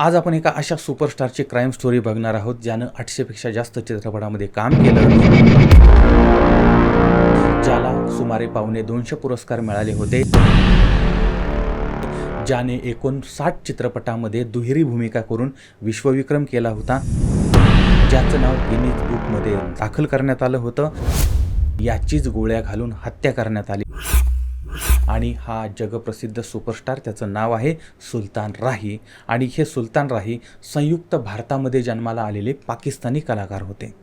आज आपण एका अशा सुपरस्टारची क्राईम स्टोरी बघणार आहोत ज्यानं आठशेपेक्षा जास्त चित्रपटामध्ये काम केलं. ज्याला सुमारे पावणे दोनशे पुरस्कार मिळाले होते. ज्याने एकोणसाठ चित्रपटामध्ये दुहेरी भूमिका करून विश्वविक्रम केला होता. ज्याचं नाव गिनीज बुकमध्ये दाखल करण्यात आलं होतं. याचीच गोळ्या घालून हत्या करण्यात आली. आणि हा जगप्रसिद्ध सुपरस्टार त्याचं नाव आहे सुलतान राही. आणि हे सुलतान राही संयुक्त भारतामध्ये जन्माला आलेले पाकिस्तानी कलाकार होते.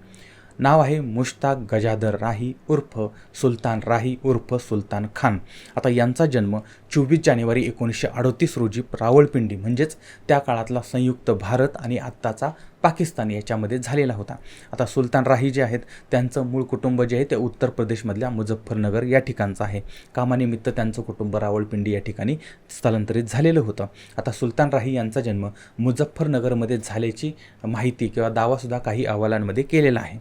नाव आहे मुश्ताक गजादर राही उर्फ सुलतान राही उर्फ सुलतान खान. आता यांचा जन्म चोवीस जानेवारी एकोणीसशे अडोतीस रोजी रावळपिंडी म्हणजेच त्या काळातला संयुक्त भारत आणि आत्ताचा पाकिस्तान याच्यामध्ये झालेला होता. आता सुलतान राही जे आहेत त्यांचं मूळ कुटुंब जे आहे ते उत्तर प्रदेशमधल्या मुझफ्फरनगर या ठिकाणचं आहे. कामानिमित्त त्यांचं कुटुंब रावळपिंडी या ठिकाणी स्थलांतरित झालेलं होतं. आता सुलतान राही यांचा जन्म मुझफ्फरनगरमध्ये झाल्याची माहिती किंवा दावासुद्धा काही अहवालांमध्ये केलेला आहे.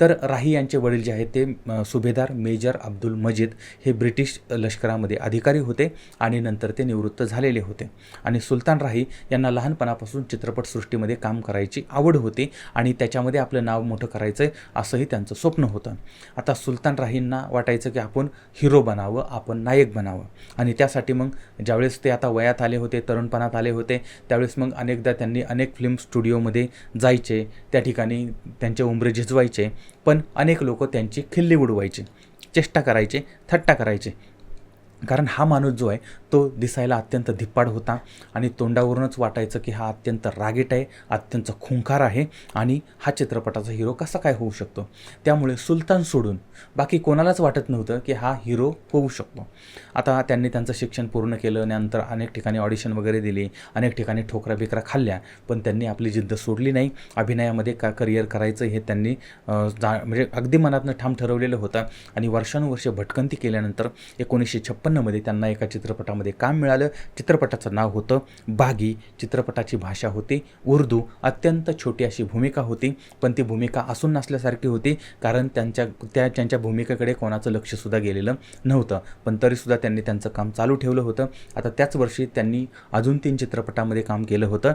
तर राही यांचे वडील जे आहेत ते सुभेदार मेजर अब्दुल मजीद हे ब्रिटिश लष्करामध्ये अधिकारी होते आणि नंतर ते निवृत्त झालेले होते. आणि सुलतान राही यांना लहानपणापासून चित्रपटसृष्टीमध्ये काम करायची आवड होती आणि त्याच्यामध्ये आपलं नाव मोठं करायचं आहे असंही त्यांचं स्वप्न होतं. आता सुलतान राहींना वाटायचं की आपण हिरो बनावं आपण नायक बनावं. आणि त्यासाठी मग ज्यावेळेस ते आता वयात आले होते तरुणपणात आले होते त्यावेळेस मग अनेकदा त्यांनी अनेक फिल्म स्टुडिओमध्ये जायचे त्या ठिकाणी त्यांचे उंबरे झिजवायचे पण अनेक लोक त्यांची खिल्ली उडवायचे चेष्टा करायचे थट्टा करायचे. कारण हा माणूस जो आहे तो दिसायला अत्यंत धिप्पाड होता आणि तोंडावरूनच वाटायचं की हा अत्यंत रागीट आहे अत्यंत खुंखार आहे आणि हा चित्रपटाचा हिरो कसा काय होऊ शकतो? त्यामुळे सुलतान सोडून बाकी कोणालाच वाटत नव्हतं की हा हिरो होऊ शकतो. आता त्यांनी त्यांचं शिक्षण पूर्ण केलं नंतर अनेक ठिकाणी ऑडिशन वगैरे दिली अनेक ठिकाणी ठोकरा बिकरा खाल्ल्या पण त्यांनी आपली जिद्द सोडली नाही. अभिनयामध्ये का करिअर करायचं हे त्यांनी जा म्हणजे अगदी मनातनं ठाम ठरवलेलं होतं आणि वर्षानुवर्षे भटकंती केल्यानंतर एकोणीसशे छप्पन्नमध्ये त्यांना एका चित्रपटामध्ये काम मिळालं. चित्रपटाचं नाव होतं बागी. चित्रपटाची भाषा होती उर्दू. अत्यंत छोटी अशी भूमिका होती. पण ती भूमिका असून नसल्यासारखी होती कारण त्यांच्या त्या त्यांच्या भूमिकेकडे कोणाचं लक्षसुद्धा गेलेलं नव्हतं. पण तरीसुद्धा त्यांनी त्यांचं काम चालू ठेवलं होतं. आता त्याच वर्षी त्यांनी अजून तीन चित्रपटामध्ये काम केलं होतं.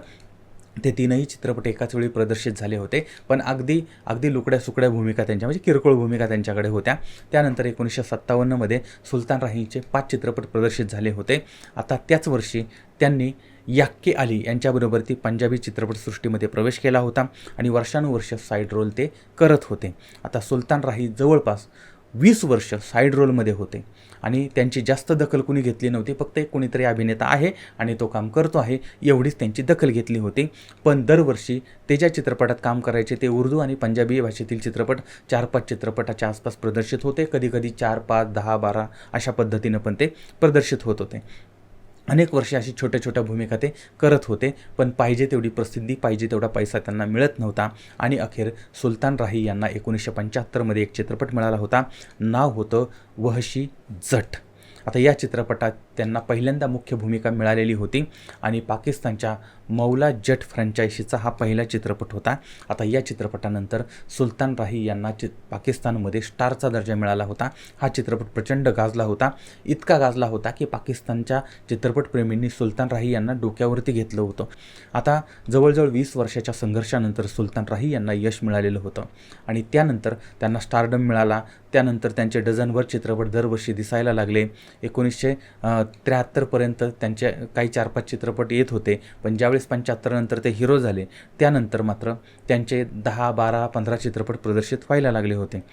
ते तीनही चित्रपट एकाच वेळी प्रदर्शित झाले होते. पण अगदी अगदी लुकड्या सुकड्या भूमिका त्यांच्या म्हणजे किरकोळ भूमिका त्यांच्याकडे होत्या. त्यानंतर एकोणीसशे सत्तावन्नमध्ये सुलतान राहीचे पाच चित्रपट प्रदर्शित झाले होते. आता त्याच वर्षी त्यांनी याक्के अली यांच्याबरोबर ती पंजाबी चित्रपटसृष्टीमध्ये प्रवेश केला होता आणि वर्षानुवर्ष साईड रोल ते करत होते. आता सुलतान राही जवळपास वीस वर्ष साईड रोलमध्ये होते. आणि त्यांची जास्त दखल कुणी घेतली नव्हती फक्त एक कोणीतरी अभिनेता आहे आणि तो काम करतो आहे एवढीच त्यांची दखल घेतली होती. पण दरवर्षी ते ज्या चित्रपटात काम करायचे ते उर्दू आणि पंजाबी भाषेतील चित्रपट चार पाच चित्रपटाच्या आसपास प्रदर्शित होते. कधीकधी चार पाच दहा बारा अशा पद्धतीनं पण ते प्रदर्शित होत होते. अनेक वर्षे अशी छोट्या छोट्या भूमिका ते करत होते पण पाहिजे तेवढी प्रसिद्धी पाहिजे तेवढा पैसा त्यांना मिळत नव्हता. आणि अखेर सुलतान राही यांना एकोणीसशे पंच्याहत्तरमध्ये एक चित्रपट मिळाला होता. नाव होतं वहशी जट. आता या चित्रपटात त्यांना पहिल्यांदा मुख्य भूमिका मिळालेली होती. आणि पाकिस्तानच्या मौला जट फ्रँचायसीचा हा पहिला चित्रपट होता. आता या चित्रपटानंतर सुलतान राही यांना चि पाकिस्तानमध्ये स्टारचा दर्जा मिळाला होता. हा चित्रपट प्रचंड गाजला होता. इतका गाजला होता की पाकिस्तानच्या चित्रपटप्रेमींनी सुलतान राही यांना डोक्यावरती घेतलं होतं. आता जवळजवळ वीस वर्षाच्या संघर्षानंतर सुलतान राही यांना यश मिळालेलं होतं. आणि त्यानंतर त्यांना स्टारडम मिळाला. त्यानंतर त्यांचे डझनभर चित्रपट दरवर्षी दिसायला लागले. एकोणीसशे त्र्याहत्तरपर्यंत त्यांचे काही चार पाच चित्रपट येत होते. पण ज्यावेळेस पंच्याहत्तरनंतर ते हिरो झाले त्यानंतर मात्र त्यांचे दहा बारा पंधरा चित्रपट प्रदर्शित व्हायला लागले होते.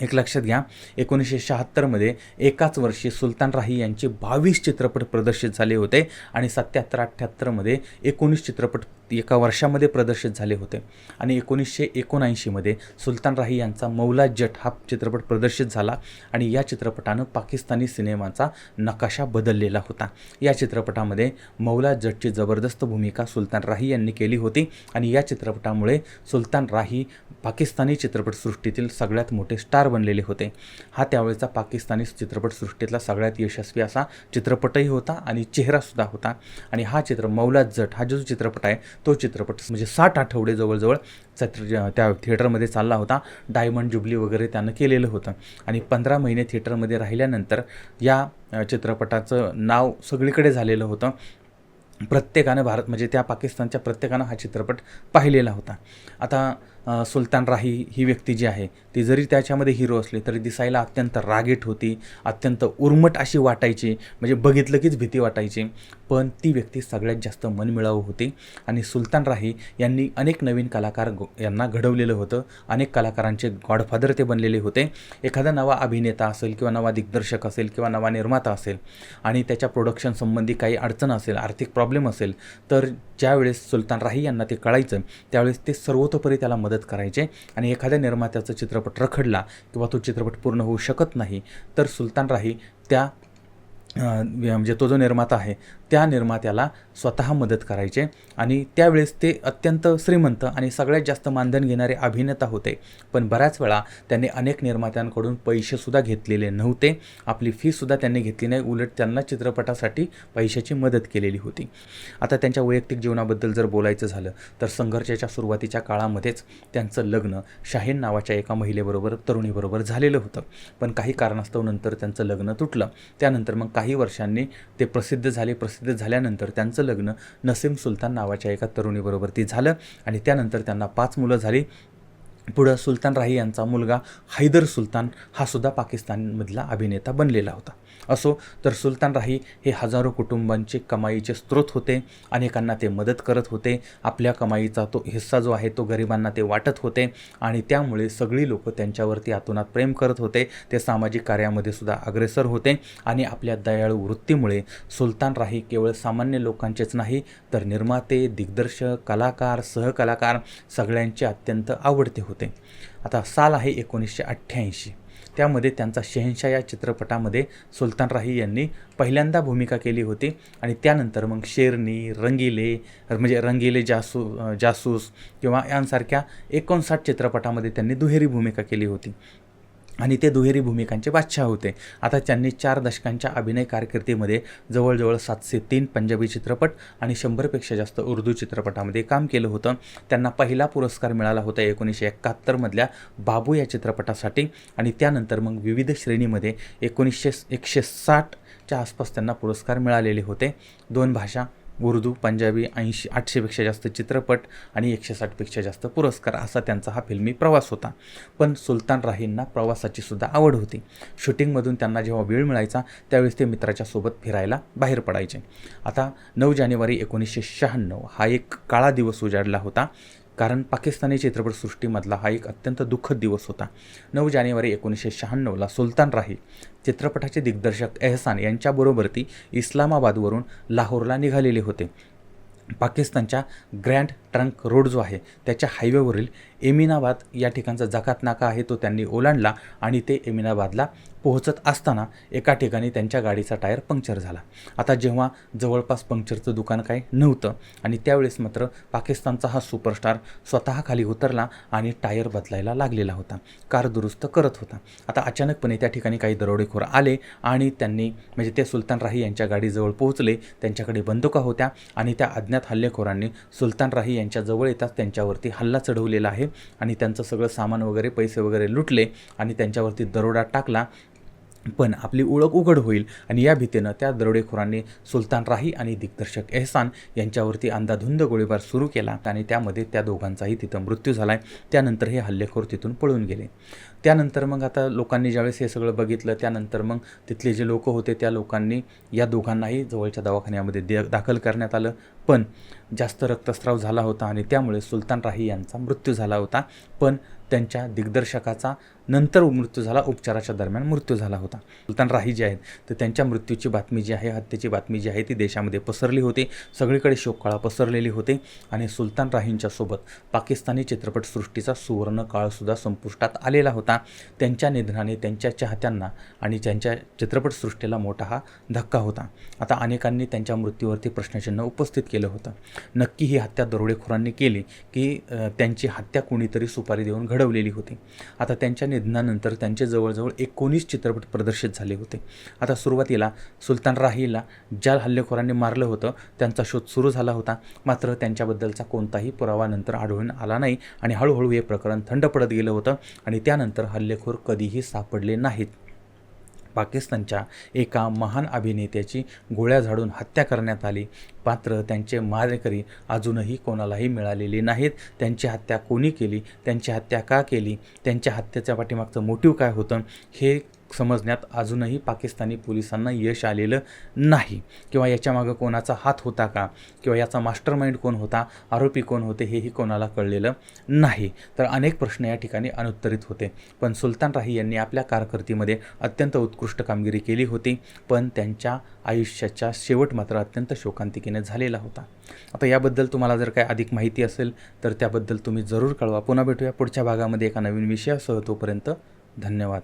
एक लक्षात घ्या. एकोणीसशे शहात्तरमध्ये एकाच वर्षी सुलतान राही यांचे बावीस चित्रपट प्रदर्शित झाले होते आणि सत्याहत्तर अठ्ठ्याहत्तरमध्ये एकोणीस चित्रपट एका वर्षामध्ये प्रदर्शित झाले होते. आणि एकोणीसशे एकोणऐंशीमध्ये सुलतान राही यांचा मौला जट हा चित्रपट प्रदर्शित झाला आणि या चित्रपटानं पाकिस्तानी सिनेमाचा नकाशा बदललेला होता. या चित्रपटामध्ये मौला जटची जबरदस्त भूमिका सुलतान राही यांनी केली होती आणि या चित्रपटामुळे सुलतान राही पाकिस्तानी चित्रपटसृष्टीतील सगळ्यात मोठे स्टार बनलेले होते. हा त्यावेळेचा पाकिस्तानी चित्रपटसृष्टीतला सगळ्यात यशस्वी असा चित्रपटही होता आणि चेहरासुद्धा होता. आणि हा चित्र मौलाद जट हा जो चित्रपट आहे तो चित्रपट म्हणजे साठ आठवडे जवळजवळ चित्र त्या थिएटरमध्ये चालला होता. डायमंड जुबली वगैरे त्यानं केलेलं होतं. आणि पंधरा महिने थिएटरमध्ये राहिल्यानंतर या चित्रपटाचं नाव सगळीकडे झालेलं होतं. प्रत्येकानं भारत म्हणजे त्या पाकिस्तानच्या प्रत्येकानं हा चित्रपट पाहिलेला होता. आता सुलतान राही ही व्यक्ती जी आहे ती जरी त्याच्यामध्ये हिरो असली तरी दिसायला अत्यंत रागीट होती अत्यंत उर्मट अशी वाटायची म्हणजे बघितलं कीच भीती वाटायची. पण ती व्यक्ती सगळ्यात जास्त मनमिळावू होती आणि सुलतान राही यांनी अनेक नवीन कलाकार यांना घडवलेलं होतं. अनेक कलाकारांचे गॉडफादर ते बनलेले होते. एखादा नवा अभिनेता असेल किंवा नवा दिग्दर्शक असेल किंवा नवा निर्माता असेल आणि त्याच्या प्रोडक्शन संबंधी काही अडचण असेल आर्थिक प्रॉब्लेम असेल तर ज्यावेळेस सुलतान राही यांना ते कळायचं त्यावेळेस ते सर्वतोपरी त्याला मदत मदत करायचे. आणि एखाद्या निर्मात्याचा चित्रपट रखडला किंवा तो चित्रपट पूर्ण होऊ शकत नाही तर सुलतान राही त्या म्हणजे तो जो निर्माता आहे त्या निर्मात्याला स्वतः मदत करायचे आणि त्यावेळेस ते अत्यंत श्रीमंत आणि सगळ्यात जास्त मानधन घेणारे अभिनेता होते. पण बऱ्याच वेळा त्यांनी अनेक निर्मात्यांकडून पैसेसुद्धा घेतलेले नव्हते. आपली फीसुद्धा त्यांनी घेतली नाही. उलट त्यांना चित्रपटासाठी पैशाची मदत केलेली होती. आता त्यांच्या वैयक्तिक जीवनाबद्दल जर बोलायचं झालं तर संघर्षाच्या सुरुवातीच्या काळामध्येच त्यांचं लग्न शाहीन नावाच्या एका महिलेबरोबर तरुणीबरोबर झालेलं होतं. पण काही कारणास्तव नंतर त्यांचं लग्न तुटलं. त्यानंतर मग काही काही वर्षांनी ते प्रसिद्ध झाले. प्रसिद्ध झाल्यानंतर त्यांचं लग्न नसीम सुलतान नावाच्या एका तरुणीबरोबर ती झालं आणि त्यानंतर त्यांना पाच मुलं झाली. पुढं सुलतान राही यांचा मुलगा हैदर सुलतान हा सुद्धा पाकिस्तानमधला अभिनेता बनलेला होता. असो तर सुलतान राही हे हजारो कुटुंबांचे कमाईचे स्रोत होते अनेकांना ते मदत करत होते आपल्या कमाईचा तो हिस्सा जो आहे तो गरिबांना ते वाटत होते आणि त्यामुळे सगळी लोकं त्यांच्यावरती आतोनात प्रेम करत होते ते सामाजिक कार्यामध्ये सुद्धा अग्रेसर होते आणि आपल्या दयाळू वृत्तीमुळे सुलतान राही केवळ सामान्य लोकांचेच नाही तर निर्माते दिग्दर्शक कलाकार सहकलाकार सगळ्यांचे अत्यंत आवडते होते. आता साल आहे एकोणीसशे अठ्ठ्याऐंशी. त्यामध्ये त्यांचा शहनशाह या चित्रपटामध्ये सुलतान राही यांनी पहिल्यांदा भूमिका केली होती आणि त्यानंतर मग शेरनी रंगीले म्हणजे रंगीले जासू जासूस किंवा यांसारख्या एकोणसाठ चित्रपटामध्ये त्यांनी दुहेरी भूमिका केली होती. आणि ते दुहेरी भूमिकांचे बादशाह होते. आता त्यांनी चार दशकांच्या अभिनय कारकिर्दीमध्ये जवळजवळ सातशे तीन पंजाबी चित्रपट आणि शंभरपेक्षा जास्त उर्दू चित्रपटामध्ये काम केलं होतं. त्यांना पहिला पुरस्कार मिळाला होता एकोणीसशे एकाहत्तरमधल्या बाबू या चित्रपटासाठी आणि त्यानंतर मग विविध श्रेणीमध्ये एकोणीसशे एकशे साठच्या आसपास त्यांना पुरस्कार मिळालेले होते. दोन भाषा उर्दू पंजाबी ऐंशी आठशेपेक्षा जास्त चित्रपट आणि एकशे साठपेक्षा जास्त पुरस्कार असा त्यांचा हा फिल्मी प्रवास होता. पण सुलतान राहींना प्रवासाची सुद्धा आवड होती. शूटिंगमधून त्यांना जेव्हा वेळ मिळायचा त्यावेळेस ते मित्राच्या सोबत फिरायला बाहेर पडायचे. आता नऊ जानेवारी एकोणीसशे शहाण्णव हा एक काळा दिवस उजाडला होता. कारण पाकिस्तानी चित्रपटसृष्टीमधला हा एक अत्यंत दुःखद दिवस होता. नऊ जानेवारी एकोणीसशे शहाण्णवला सुलतान राही चित्रपटाचे दिग्दर्शक एहसान यांच्याबरोबर ती इस्लामाबादवरून लाहोरला निघालेले होते. पाकिस्तानच्या ग्रँड ट्रंक रोड जो आहे त्याच्या हायवेवरील एमिनाबाद या ठिकाणचा जकात नाका आहे तो त्यांनी ओलांडला आणि ते एमिनाबादला पोहोचत असताना एका ठिकाणी त्यांच्या गाडीचा टायर पंक्चर झाला. आता जेव्हा जवळपास पंक्चरचं दुकान काही नव्हतं आणि त्यावेळेस मात्र पाकिस्तानचा हा सुपरस्टार स्वतः खाली उतरला आणि टायर बदलायला लागलेला होता. कार दुरुस्त करत होता. आता अचानकपणे त्या ठिकाणी काही दरोडेखोर आले आणि त्यांनी म्हणजे ते सुलतान राही यांच्या गाडीजवळ पोहोचले. त्यांच्याकडे बंदुका होत्या आणि त्या अज्ञात हल्लेखोरांनी सुलतान राही त्यांच्याजवळ जवळ येताच त्यांच्यावरती हल्ला चढवलेला आहे आणि त्यांचं सगळं सामान वगैरे पैसे वगैरे लुटले आणि त्यांच्यावरती दरोडा टाकला. पण आपली ओळख उघड होईल आणि या भीतीनं त्या दरोडेखोरांनी सुलतान राही आणि दिग्दर्शक एहसान यांच्यावरती अंधाधुंद गोळीबार सुरू केला आणि त्यामध्ये त्या दोघांचाही तिथं मृत्यू झाला आहे त्यानंतर हे हल्लेखोर तिथून पळून गेले. त्यानंतर मग आता लोकांनी ज्यावेळेस हे सगळं बघितलं त्यानंतर मग तिथले जे लोक होते त्या लोकांनी या दोघांनाही जवळच्या दवाखान्यामध्ये दे दाखल करण्यात आलं. पण जास्त रक्तस्राव झाला होता आणि त्यामुळे सुलतान राही यांचा मृत्यू झाला होता. पण त्यांच्या दिग्दर्शकाचा नंतर मृत्यू झाला उपचाराच्या दरम्यान मृत्यू झाला होता. सुलतान राही जे आहेत तर त्यांच्या मृत्यूची बातमी जी आहे हत्येची बातमी जी आहे ती देशामध्ये पसरली होती. सगळीकडे शोककळा पसरलेली होती आणि सुलतान राहींच्या सोबत पाकिस्तानी चित्रपटसृष्टीचा सुवर्ण काळसुद्धा संपुष्टात आलेला होता. त्यांच्या निधनाने त्यांच्या चाहत्यांना आणि त्यांच्या चित्रपटसृष्टीला मोठा हा धक्का होता. आता अनेकांनी त्यांच्या मृत्यूवरती प्रश्नचिन्ह उपस्थित केले. केलं होतं. नक्की ही हत्या दरोडेखोरांनी केली की त्यांची हत्या कोणीतरी सुपारी देऊन घडवलेली होती. आता त्यांच्या निधनानंतर त्यांचे जवळजवळ एकोणीस चित्रपट प्रदर्शित झाले होते. आता सुरुवातीला सुलतान राहीला ज्या हल्लेखोरांनी मारलं होतं त्यांचा शोध सुरू झाला होता. मात्र त्यांच्याबद्दलचा कोणताही पुरावा नंतर आढळून आला नाही आणि हळूहळू हे प्रकरण थंड पडत गेलं होतं आणि त्यानंतर हल्लेखोर कधीही सापडले नाहीत. पाकिस्तानच्या एका महान अभिनेत्याची गोळ्या झाडून हत्या करण्यात आली. मात्र त्यांचे मारेकरी अजूनही कोणालाही मिळालेले नाहीत. त्यांची हत्या कोणी केली? त्यांची हत्या का केली? त्यांच्या हत्येच्या पाठीमागचं मोटिव काय होतं? हे समजण्यात अजूनही पाकिस्तानी पोलिसांना यश आलेलं नाही. किंवा याच्यामागं कोणाचा हात होता का? किंवा याचा मास्टर माइंड कोण होता? आरोपी कोण होते? हेही कोणाला कळलेलं नाही. तर अनेक प्रश्न या ठिकाणी अनुत्तरित होते. पण सुलतान राही यांनी आपल्या कारकिर्दीमध्ये अत्यंत उत्कृष्ट कामगिरी केली होती. पण त्यांच्या आयुष्याच्या शेवट मात्र अत्यंत शोकांतिकेने झालेला होता. आता याबद्दल तुम्हाला जर काय अधिक माहिती असेल तर त्याबद्दल तुम्ही जरूर कळवा. पुन्हा भेटूया पुढच्या भागामध्ये एका नवीन विषयासह. तोपर्यंत धन्यवाद.